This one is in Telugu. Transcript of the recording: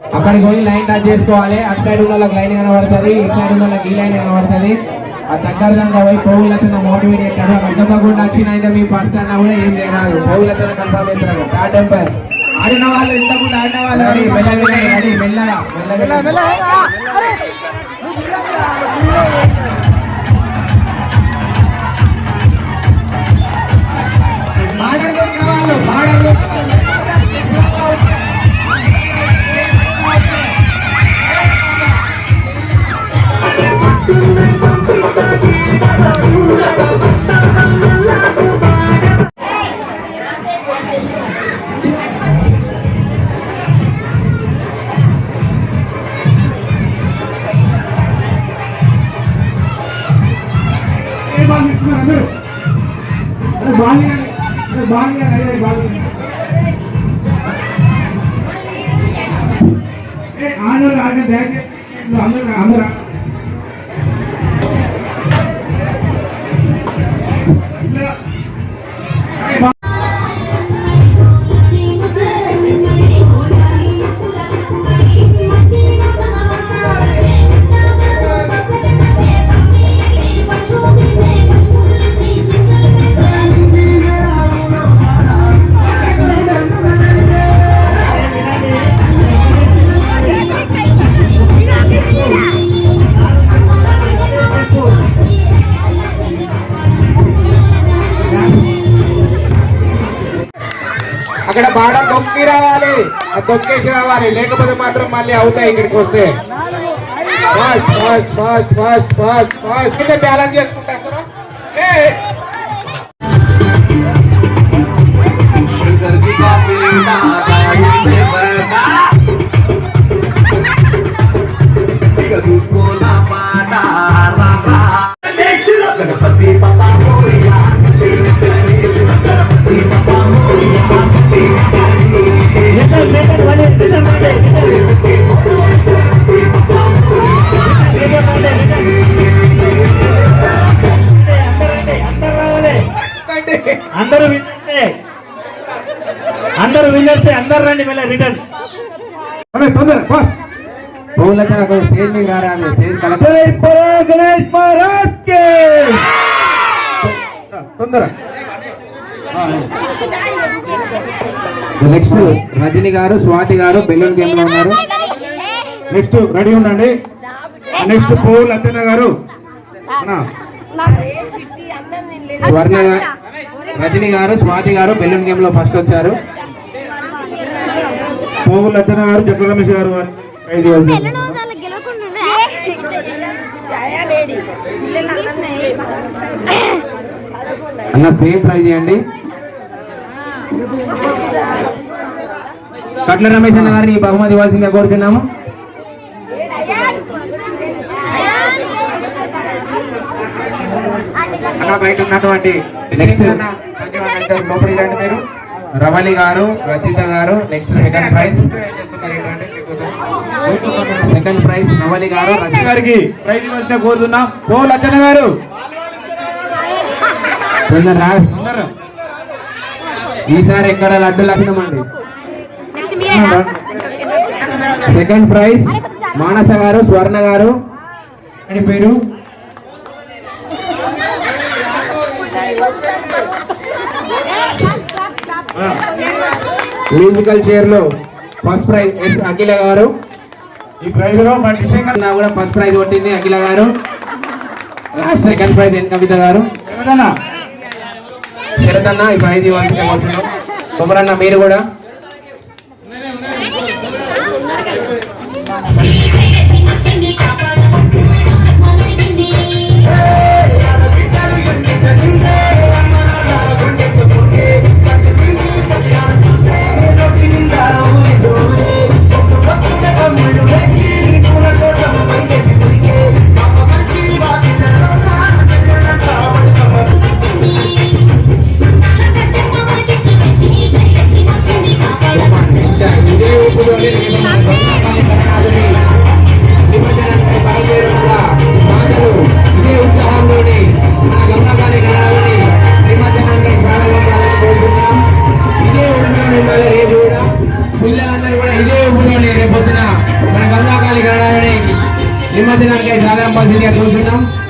అక్కడికి పోయి లైన్ టచ్ చేసుకోవాలి. అటు సైడ్ ఉన్న వాళ్ళకి లైన్ కనబడుతుంది ఇటు సైడ్ ఉన్న వాళ్ళకి ఈ లైన్ కనబడుతుంది. ఆ దగ్గర దాకా పోయి పోగులతో మోటివేట్ చేస్తారు. అడ్డకుండా వచ్చిన మీ ఫస్ట్ అన్నా కూడా ఏం చేయరాదు. కన్ఫర్మ్ చేస్తారు. థర్డ్ ఎంపైర్ ఆడిన వాళ్ళు ఇంతకుండా ఆడిన వాళ్ళు. మెల్లగా మెల్లగా మెల్లగా బాల్ తీసుకున్నారు అందరూ అరే బాల్ ఇవ్వండి. అరే బాల్ ఇవ్వండి. అరే బాల్ ఇవ్వండి. ఏ ఆడోళ్ళు ఆడే బ్యాగ్ నువ్వు అందరూ రా, అందరూ అక్కడ బాడ తొక్కి రావాలి. ఆ తొక్కేసి రావాలి. లేకపోతే మాత్రం మళ్ళీ అవుతాయి ఇక్కడికి వస్తే. Fast fast fast fast fast fast. Balance చేసుకుంటా సార్? అందరూ అందరూ విన్నర్సే అందరు రండి మళ్ళీ రిటర్న్ తొందర స్టేజ్ మీద స్టేజ్ నెక్స్ట్ రజని గారు స్వాతి గారు బెలూన్ గేమ్లో ఉన్నారు నెక్స్ట్ రెడీ ఉండండి నెక్స్ట్ పోల్ అచ్చన్న గారు స్వర్ణ రజని గారు స్వాతి గారు బెలూన్ గేమ్లో ఫస్ట్ వచ్చారు. పోగుల అచ్చన్న గారు చక్ర రమేష్ గారు ఐదు అన్న సేమ్ ట్రై చేయండి. కట్ల రమేష్ అన్న గారిని బహుమతి ఇవ్వాల్సిందిగా కోరుతున్నాము అన్న బయట ఉన్నటువంటి నెక్స్ట్ లోపలికి రండి మీరు. రవళి గారు రచిత గారు next second prize second prize Ravali గారు రచిత గారికి ప్రైజ్ ఇవ్వాల్సిన కోరుతున్నాం. పోల్ అచ్చన్న గారు. తొందర ఈసారి ఎక్కడ లడ్డు లక్షణం అండి? నెక్స్ట్ మీరేనా? Second prize Manasa garu Swarna garu. అని పేరు? మ్యూజికల్ చైర్లో first prize S Akhila garu. ఈ ప్రైజ్లో నా కూడా ఫస్ట్ ప్రైజ్ కొట్టింది అఖిల గారు. సెకండ్ ప్రైజ్ ఎన్ కవిత గారు. శరతన్న. ఈ ప్రైజ్ ఇవ్వాల్సిందే కోరుతున్నాం. కుమరన్న మీరు కూడా. বিরোধী না